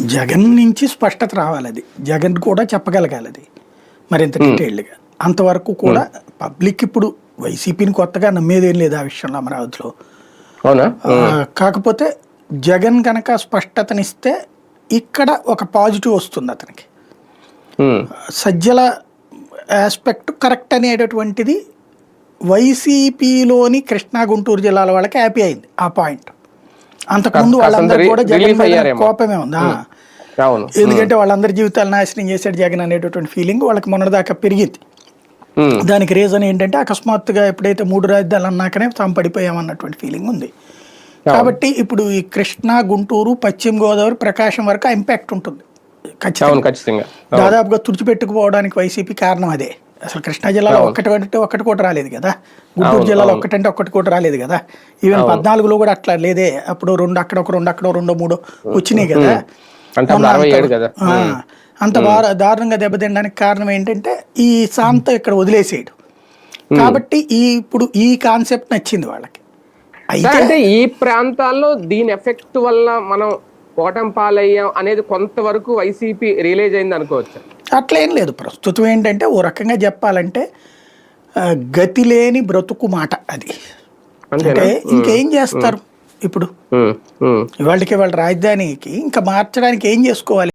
జగన్ నుంచి స్పష్టత రావాలి అది. జగన్ కూడా చెప్పగలగాలి అది. మరింత డీటెయిల్డ్గా. అంతవరకు కూడా పబ్లిక్ ఇప్పుడు వైసీపీని కొత్తగా నమ్మేది లేదు ఆ విషయంలో అమరావతిలో. కాకపోతే జగన్ కనుక స్పష్టతనిస్తే ఇక్కడ ఒక పాజిటివ్ వస్తుంది అతనికి. సజ్జల ఆస్పెక్ట్ కరెక్ట్ అనేటటువంటిది వైసీపీలోని కృష్ణా గుంటూరు జిల్లాల వాళ్ళకి హ్యాపీ అయింది ఆ పాయింట్ అంతకుముందు వాళ్ళందరూ కూడా జగన్ మీద. కోపమే ఉంది. అవును. ఎందుకంటే వాళ్ళందరి జీవితాలు నాశనం చేశాడు జగన్ అనేటటువంటి ఫీలింగ్ వాళ్ళకి మొన్నటిదాకా పెరిగింది. దానికి రీజన్ ఏంటంటే అకస్మాత్తుగా ఎప్పుడైతే మూడు రాజధానులు అన్నాకనే తాము పడిపోయామన్నటువంటి ఫీలింగ్ ఉంది. కాబట్టి ఇప్పుడు ఈ కృష్ణా గుంటూరు పశ్చిమ గోదావరి ప్రకాశం వరకు ఇంపాక్ట్ ఉంటుంది. ఖచ్చితంగా. దాదాపుగా తుడిచిపెట్టుకుపోవడానికి వైసీపీ కారణం అదే. అసలు కృష్ణా జిల్లాలో ఒక్కటి అంటే ఒక్కటి కూడా రాలేదు కదా. గుంటూరు జిల్లాలో ఒక్కటంటే ఒక్కటి కూడా రాలేదు కదా. ఈవెన్ పద్నాలుగులో కూడా అట్లా లేదే. అప్పుడు రెండు అక్కడ ఒక రెండు అక్కడ రెండో మూడో వచ్చినాయి కదా. అంత- దారుణంగా దెబ్బతినడానికి కారణం ఏంటంటే ఈ శాంత ఇక్కడ వదిలేసేయడు. కాబట్టి ఈ ఇప్పుడు ఈ కాన్సెప్ట్ నచ్చింది వాళ్ళకి. అయితే ఈ ప్రాంతాల్లో దీని ఎఫెక్ట్ వల్ల మనం ఓటం పాలయ్యాం అనేది కొంతవరకు వైసీపీ రిలీజ్ అయింది అనుకోవచ్చు అట్లేం లేదు. ప్రస్తుతం ఏంటంటే ఓ రకంగా చెప్పాలంటే గతి లేని బ్రతుకు మాట అది. అంటే ఇంకేం చేస్తారు ఇప్పుడు. ఇవాళకి వాళ్ళ రాజధానికి ఇంకా మార్చడానికి ఏం చేసుకోవాలి?